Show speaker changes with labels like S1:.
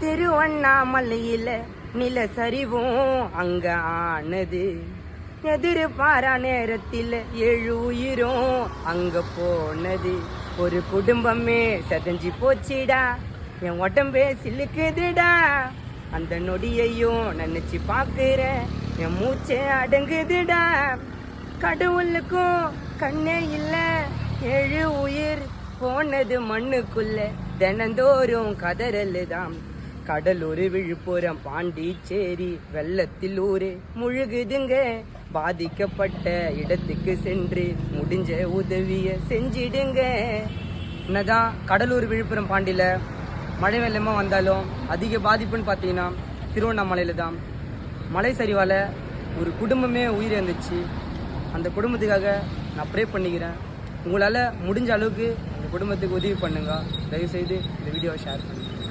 S1: திருவண்ணாமலையில நிலசரிவும் அங்க ஆனது. எதிர்பாரா நேரத்தில் ஏழு உயிரும் அங்க போனது. ஒரு குடும்பமே செதஞ்சி போச்சுடா. என் உடம்பே சிலுக்குதுடா. அந்த நொடியையும் நினைச்சு பாக்குறேன் என் மூச்சே அடங்குதுடா. கடவுளுக்கும் கண்ணே இல்ல. ஏழு உயிர் போனது மண்ணுக்குள்ள. தினந்தோறும் கதறலுதாம். கடலூர் விழுப்புரம் பாண்டிச்சேரி வெள்ளத்தில் ஊரு. முழுகுதுங்க. பாதிக்கப்பட்ட இடத்துக்கு சென்று முடிஞ்ச உதவிய செஞ்சிடுங்க. என்னதான் கடலூர் விழுப்புரம் பாண்டியில் மழை வெள்ளமாக வந்தாலும் அதிக பாதிப்புன்னு பார்த்தீங்கன்னா திருவண்ணாமலையில் தான். மலை சரிவால் ஒரு குடும்பமே உயிரிழந்துச்சு அந்த குடும்பத்துக்காக நான் ப்ரே பண்ணிக்கிறேன். உங்களால் முடிஞ்ச அளவுக்கு அந்த குடும்பத்துக்கு உதவி பண்ணுங்க. தயவுசெய்து இந்த வீடியோவை ஷேர் பண்ணுங்கள்